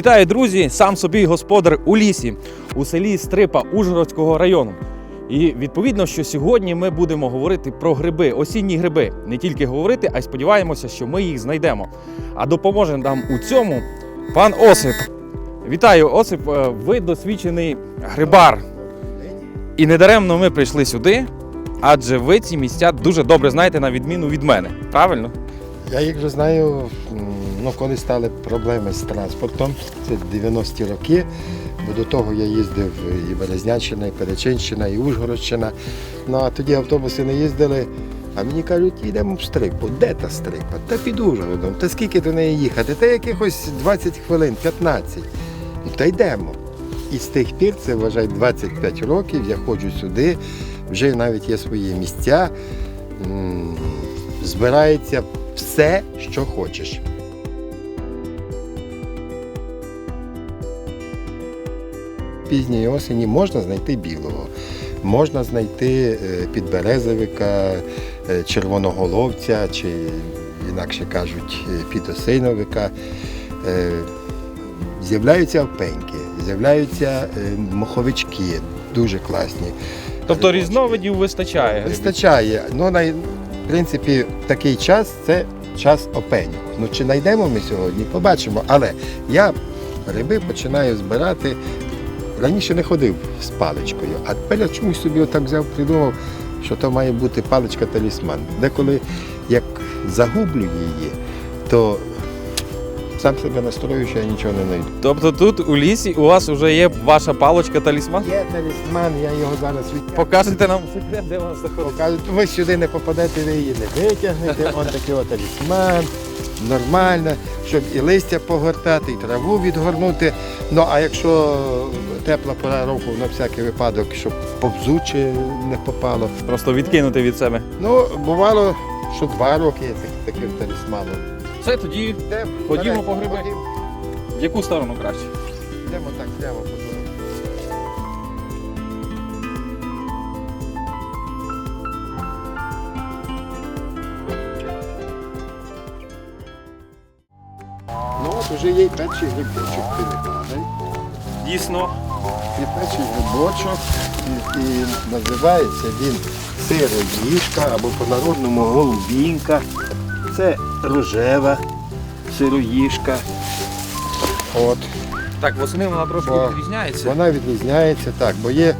Вітаю, друзі! Сам собі господар у лісі у селі Стрипа Ужгородського району. І відповідно, що сьогодні ми будемо говорити про гриби, осінні гриби. Не тільки говорити, а й сподіваємося, що ми їх знайдемо. А допоможе нам у цьому пан Осип. Вітаю, Осип. Е, Ви досвідчений грибар. І недаремно ми прийшли сюди, адже ви ці місця дуже добре знаєте на відміну від мене. Правильно? Я їх вже знаю, ну, коли стали проблеми з транспортом, це 90-ті роки, бо до того я їздив і Березнянщина, і Перечинщина, і Ужгородщина. Ну а тоді автобуси не їздили. А мені кажуть, йдемо в стрипу. Де та стрипа? Та під Ужгородом. Та скільки до неї їхати? Та якихось 20 хвилин, 15. Ну, та йдемо. І з тих пір, це вважай 25 років, я ходжу сюди, вже навіть є свої місця. Збирається все, що хочеш. Пізньої осені можна знайти білого, можна знайти е, підберезовика, е, червоноголовця чи, інакше кажуть, е, підосиновика. З'являються опеньки, з'являються е, моховички, дуже класні. Тобто різновидів вистачає. Вистачає. Ну, най... в принципі, такий час це час опеню. Ну, чи знайдемо ми сьогодні, побачимо. Але я гриби починаю збирати. Раніше не ходив з паличкою, а тепер я чомусь собі отак взяв, придумав, що то має бути паличка-талісман. Деколи як загублю її, то сам себе настрою, що я нічого не знайду. Тобто тут у лісі у вас вже є ваша паличка талісман? Є талісман, я його зараз відтягну. Покажете нам секрет, де вона знаходиться? Ви сюди не попадете, ви її не витягнете, он такий от талісман, нормально, щоб і листя погортати, і траву відгорнути. Ну а якщо тепла пора року, на всякий випадок, щоб повзуче не попало. Просто відкинути від себе. Ну, бувало, що два роки я так- таким талісманом. Все, тоді Йдемо, Ходімо вперед, по гриби. ходімо. в яку сторону краще? Йдемо так прямо по дорозі. Ну от уже є й перший грибочок перегадай. Дійсно. І перший грибочок, і, і називається він сироїжка або по-народному голубінка. Це рожева сироїжка. От. Так, восени вона трошки Бо відрізняється. Вона відрізняється так, бо є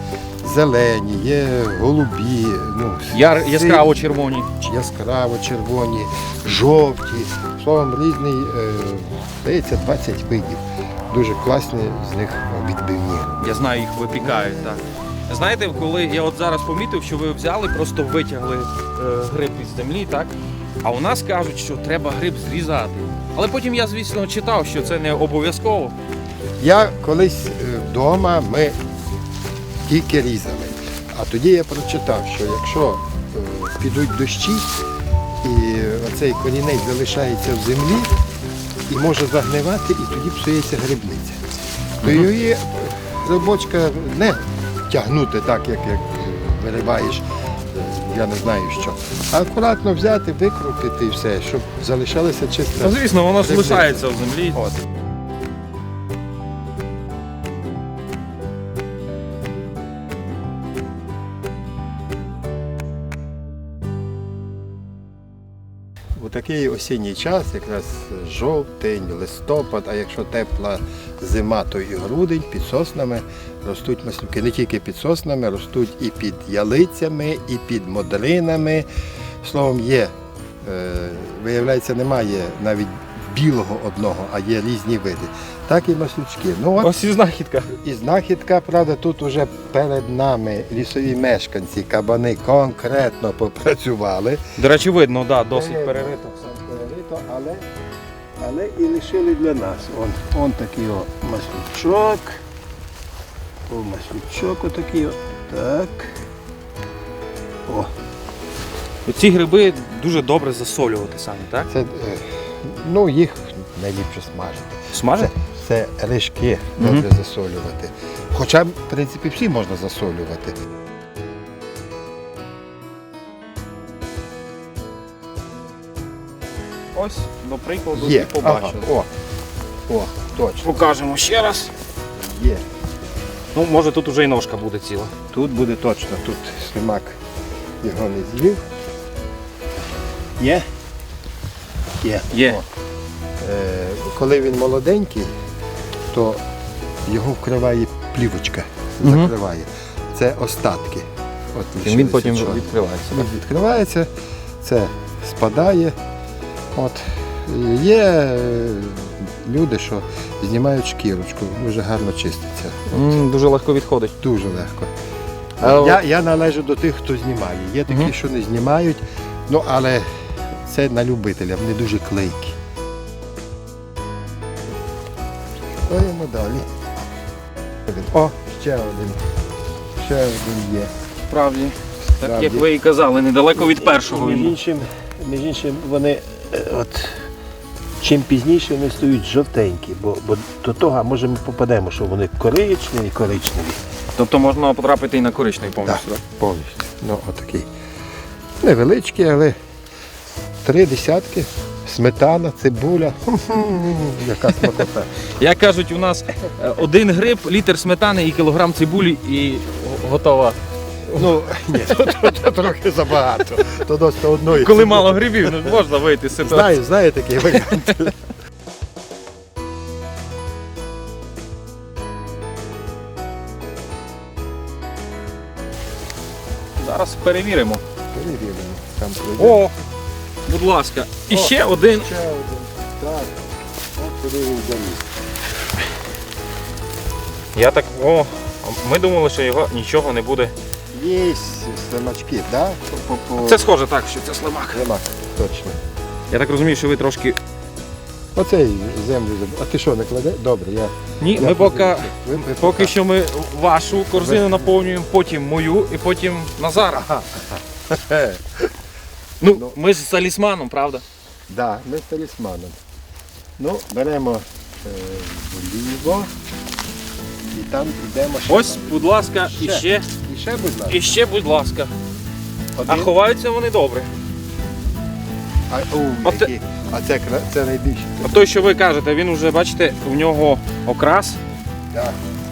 зелені, є голубі, ну, Яр, сині, яскраво червоні. яскраво червоні, жовті. Словом, різний, е, здається, 20 видів. Дуже класні з них відбивні. Я знаю, їх випікають, так. Знаєте, коли я от зараз помітив, що ви взяли, просто витягли е, гриб із землі, так? А у нас кажуть, що треба гриб зрізати. Але потім я, звісно, читав, що це не обов'язково. Я колись е, вдома ми тільки різали. А тоді я прочитав, що якщо е, підуть дощі і оцей корінець залишається в землі і може загнивати, і тоді псується грибниця. То її грибочка не тягнути так, як, як вириваєш, е, я не знаю що. А акуратно взяти, викрутити і все, щоб залишалися чиста. Ну, звісно, воно залишається в землі. От. Такий осінній час, якраз жовтень, листопад, а якщо тепла зима, то і грудень під соснами ростуть маслюки. Не тільки під соснами, ростуть і під ялицями, і під модринами. Словом, є, е, виявляється, немає навіть білого одного, а є різні види. Так і маслючки. Ну, от Ось і знахідка. і знахідка, правда, тут уже перед нами лісові мешканці, кабани конкретно попрацювали. До речі, видно, да, досить перерито. перерито, але, але і лишили для нас. Он, он такий о маслючок. О, маслючок отакий. О. Так. О, Ці гриби дуже добре засолювати самі, так? це, е, ну, їх найліпше смажити. Смажать? Це рижки Мгм. добре засолювати. Хоча, в принципі, всі можна засолювати. Ось, до прикладу, Є. і побачили. Ага, о. О, точно. Покажемо ще раз. Є. Ну, може тут уже і ножка буде ціла. Тут буде точно, тут слимак його не з'їв. Є? Є. Є. О. Е, коли він молоденький, то його вкриває плівочка, Мгм. закриває. Це остатки. От Він лишилися потім чорні. відкривається. Він відкривається, це спадає. От. Є е, люди, що знімають шкірочку, дуже гарно чиститься. От. М, Дуже легко відходить. Дуже легко. А Я, я належу до тих, хто знімає. Є такі, Мгм. що не знімають, ну але це на любителя, вони дуже клейкі. Ходимо далі. О, ще один. Ще один є. Справді. Так як ви і казали, недалеко від першого Між іншим, між іншим, вони е, от, чим пізніше вони стають жовтенькі, бо, бо до того, а може ми попадемо, що вони коричневі, коричневі. Тобто можна потрапити і на коричневий повністю. Так, повністю. Ну, отакий. Невеличкий, але три десятки. Сметана, цибуля. Яка смакота. Як кажуть, у нас е, один гриб, літр сметани і кілограм цибулі і готова. Ну, ні, то, то, то трохи забагато. То досить одної. Коли мало грибів, ну можна вийти з ситуації. Знаю, знаю такий варіант. Зараз перевіримо. Перевіримо. Там пройде. О! Будь ласка, і ще один. Ще один. Так. От куди він заліз. Я так. О, ми думали, що його нічого не буде. Є слимачки, так? Це схоже так, що це слимак. Слимак, точно. Я так розумію, що ви трошки. Оцей землю заб- А ти що, не кладе? Добре, я. Ні, я ми поки. подивлюся. Ви- ви Поки що ми вашу корзину наповнюємо, потім мою і потім Назара. Ага. Ну, Ну. ми ж з талісманом, правда? Да, ми з талісманом. Ну, беремо е, вліво і там йдемо ще. Ось, будь ласка, і Ще. І ще, будь ласка. і ще, будь ласка. А ховаються вони добре. А, у, От які- а це, це найбільше. А той, що ви кажете, він уже, бачите, у нього окрас Да.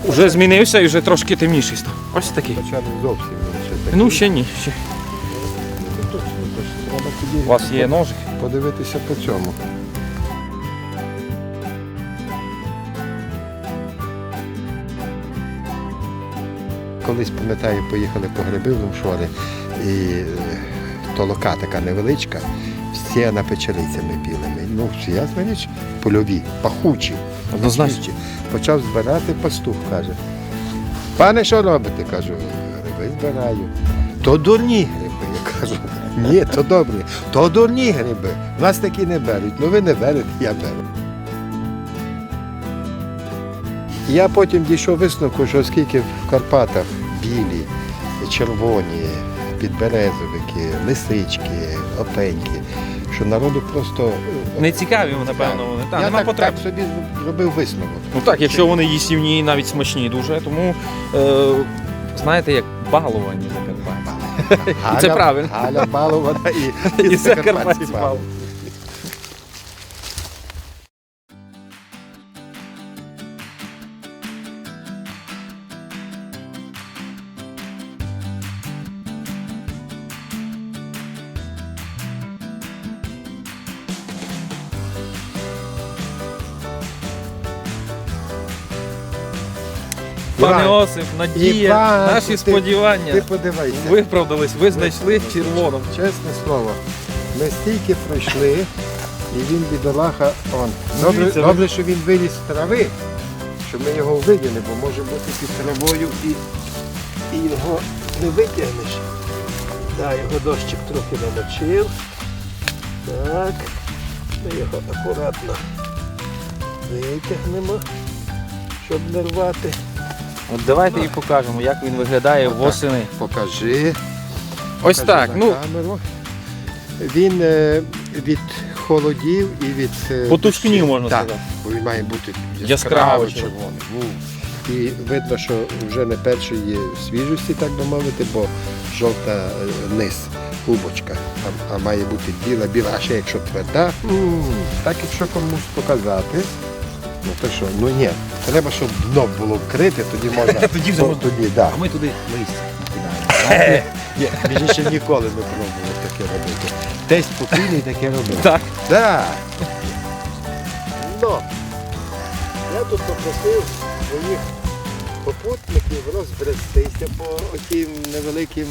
вже змінився і вже трошки темніший став. Ось такий. Хоча не зовсім ще такий. Ну, ще ні. Ще. Тоді У вас є ножик? подивитися по цьому. Колись, пам'ятаю, поїхали по гриби в Лумшори, і е, толока така невеличка, всіяна печерицями білими. Ну, ясна річ, польові, пахучі. Однозначно. Почав збирати пастух, каже. Пане, що робите? Кажу, гриби збираю. То дурні гриби. Я кажу, ні, то добрі. То дурні гриби. Нас такі не беруть. Ну ви не берете, я беру. Я потім дійшов висновку, що оскільки в Карпатах білі, червоні, підберезовики, лисички, опеньки, що народу просто е, Не цікаві, напевно, вони. Так, я нема так, потреб. так собі зробив висновок. Ну так, якщо вони їстівні і навіть смачні дуже, тому е, знаєте, як баловані Закарпаття. І це правильно. Галя балована і, І і це Закарпатці Пане Іван, Осип, Надія, Іван, наші ти- сподівання Ти подивися. виправдались, ви знайшли червону. Чесне слово, ми стільки пройшли, і він бідолаха, он. Добре, Дивіться, добре, що він виліз з трави, що ми його виділи, бо може бути під травою і, і його не витягнеш. Да, його дощик трохи намочив. Так. Ми його акуратно витягнемо, щоб не рвати. От давайте і покажемо, як він виглядає восени. Покажи. Ось покажи так. на Ну, камеру. Він е, від холодів і від. е, Потускнів, дощів. можна Так, сказати. Бо він має бути Яскраво яскраво червоний. Ну, І видно, що вже не першої свіжості, так би мовити, бо жовта е, низ, губочка, а, а має бути біла, біла, а ще якщо тверда. м, Так якщо комусь показати. Ну то що, ну ні, треба, щоб дно було вкрите, тоді можна. Тоді вже можна. Тоді, да. ми туди листя кидаємо. Ні, Він ще ніколи не пробував таке робити. Десь спокійний таке робив. Так. Да. Ну, я тут попросив своїх попутників розбрестися по отім невеликим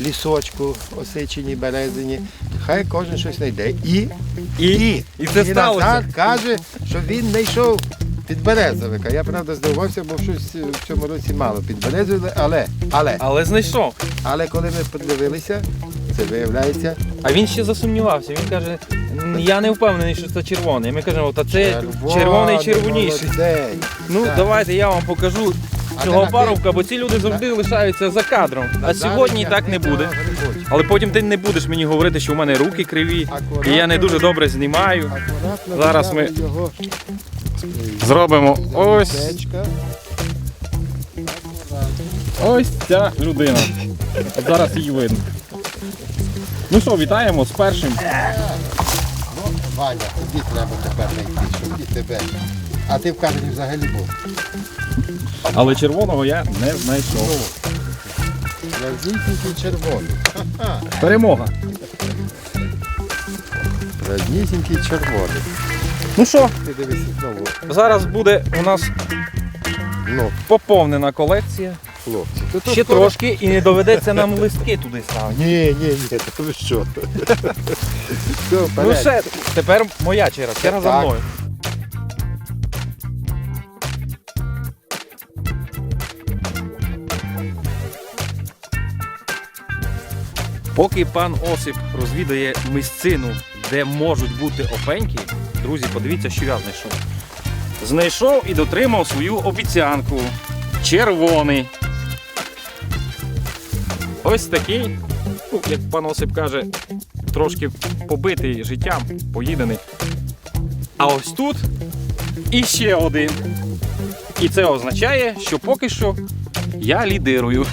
лісочку, осиченій березині. Хай кожен щось знайде. І, І, і це сталося. Назар каже, що він не йшов під березовика. Я правда здивувався, бо щось в цьому році мало підберезовили, але, але, Але знайшов. але коли ми подивилися, це виявляється А він ще засумнівався. Він каже, «М, я не впевнений, що це червоний. Ми кажемо, та це червоний червоніший. молодець. Ну, Так. давайте я вам покажу А цього ти парубка, бо ці люди завжди лишаються за кадром. А сьогодні так не буде. Але потім ти не будеш мені говорити, що у мене руки криві, і я не дуже добре знімаю. Зараз ми Зробимо ось ось ця людина. От зараз її видно. Ну що, вітаємо з першим. Ну, Ваня, тобі треба тепер знайти, щоб і тебе. А ти в кадрі взагалі був. Але червоного я не знайшов. Правдісінький червоний. Перемога. Правдісінький червоний. Ну що, Ти дивися знову. зараз буде у нас Ну, поповнена колекція. хлопці. Ще скоро- трошки і не доведеться нам листки туди ставити. Ні, ні, ні, то ви що? Все, Ну вперед. все, тепер моя черга, черга за Так. мною. Поки пан Осип розвідає місцину, де можуть бути опеньки, друзі, подивіться, що я знайшов. Знайшов і дотримав свою обіцянку. Червоний. Ось такий, ну, як пан Осип каже, трошки побитий життям, поїдений. А ось тут іще один. І це означає, що поки що я лідирую.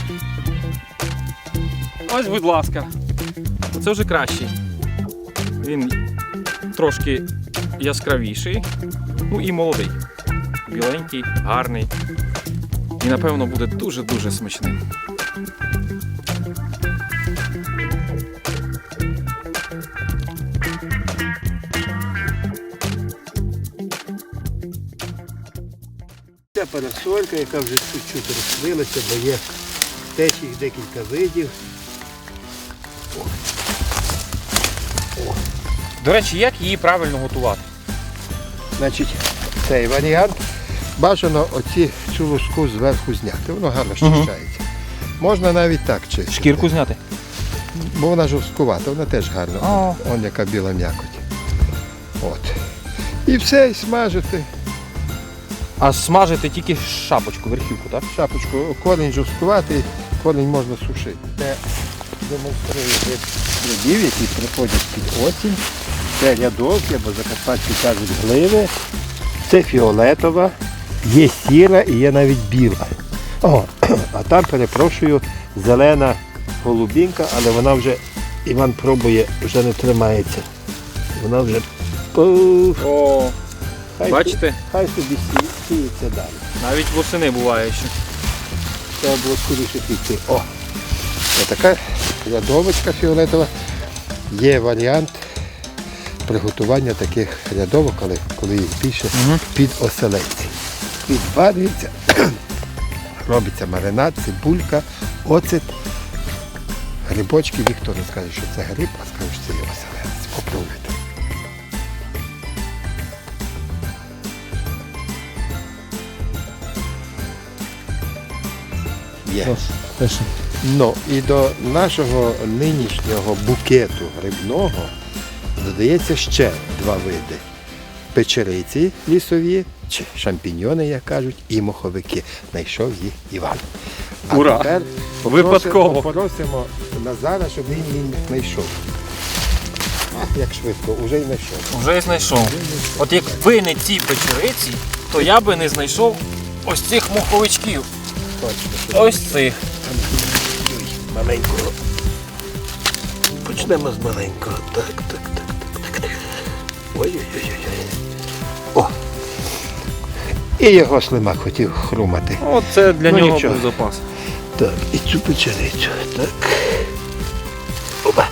Ось, будь ласка. Це вже кращий. Він трошки яскравіший. Ну і молодий. Біленький, гарний. І напевно буде дуже-дуже смачним. Ця парасолька, яка вже чуть-чуть розплилася, бо є теж їх декілька видів. До речі, як її правильно готувати? Значить, цей варіант бажано оці цю луску зверху зняти. Воно гарно щищається. Можна навіть так чистити. Шкірку зняти. Бо вона жорсткувата, вона теж гарна. О. Он яка біла м'якоть. От. І все, і смажити. А смажити тільки шапочку, верхівку, так? Шапочку, корінь жорсткуватий, корінь можна сушити. Це демонструю вид грибів, які приходять під осінь. Це рядовки, або закарпатські кажуть гливи. Це фіолетова, є сіра і є навіть біла. О, а там, перепрошую, зелена голубінка, але вона вже, Іван пробує, вже не тримається. Вона вже О, хай, бачите, хай собі сіється далі. навіть восени буває ще. Треба було скоріше піти. О! Така рядовочка фіолетова. Є варіант приготування таких рядовок, коли, коли їх більше Мгм. під оселедці. Відварюється, робиться маринад, цибулька, оцет, грибочки. Ніхто не скаже, що це гриб, а скаже, що це є оселедець. Попробуйте. Є. Ну і до нашого нинішнього букету грибного додається ще два види: печериці лісові, чи шампіньони, як кажуть, і моховики. Знайшов їх Іван. А Ура! тепер Випадково. попросимо Назара, щоб він її знайшов. Ах, як швидко, вже й знайшов. Вже знайшов. От якби не ці печериці, то я би не знайшов ось цих муховичків. Точно. Ось цих. Маленького. Почнемо з маленького. Так, так. Ой-ой-ой. О! І його слимак хотів хрумати. От це для Ну, нього нічого. був запас. Так, і цю печеницю. Так. Опа.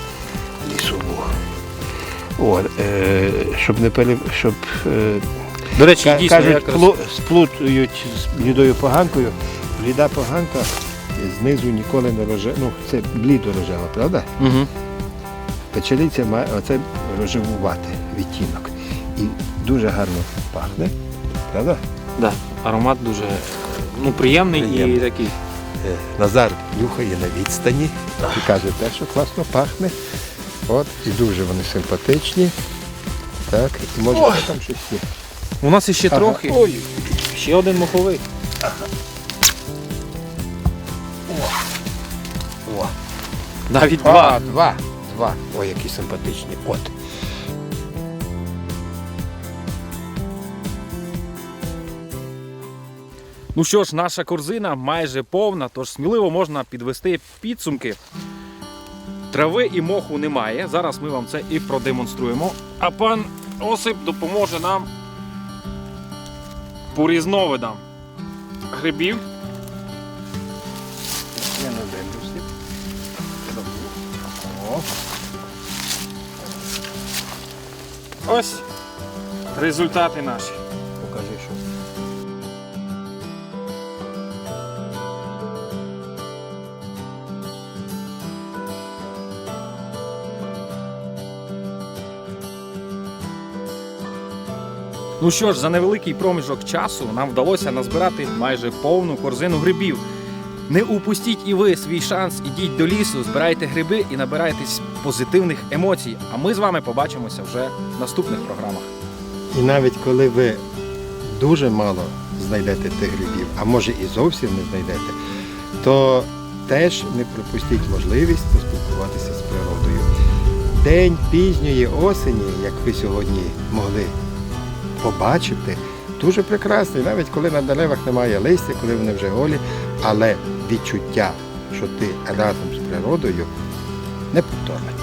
Лісову. О, е, щоб не пере... щоб е, До речі, Ка- дійсно, Кажуть, якраз... плу- сплутують з блідою поганкою. Бліда поганка знизу ніколи не роже. Ну, це блідо рожева, правда? Угу. Печериця має оце рожевувати відтінок. І дуже гарно пахне, правда? Да. Аромат дуже ну, приємний, Приємний. і такий. Е, Назар нюхає на відстані і каже, те, що класно пахне. От, і дуже вони симпатичні. Так, і може там щось є. У нас іще Ага. трохи. Ой. Ще один моховик. О, Навіть А, два. два. Два. Ой, які симпатичні. От. Ну що ж, наша корзина майже повна, тож сміливо можна підвести підсумки. Трави і моху немає. Зараз ми вам це і продемонструємо. А пан Осип допоможе нам по різновидам грибів. Я на Ось результати наші. Ну що ж, за невеликий проміжок часу нам вдалося назбирати майже повну корзину грибів. Не упустіть і ви свій шанс, ідіть до лісу, збирайте гриби і набирайтесь позитивних емоцій. А ми з вами побачимося вже в наступних програмах. І навіть коли ви дуже мало знайдете тих грибів, а може і зовсім не знайдете, то теж не пропустіть можливість поспілкуватися з природою. День пізньої осені, як ви сьогодні могли побачити, дуже прекрасний, навіть коли на деревах немає листя, коли вони вже голі, але відчуття, що ти разом з природою, неповторне.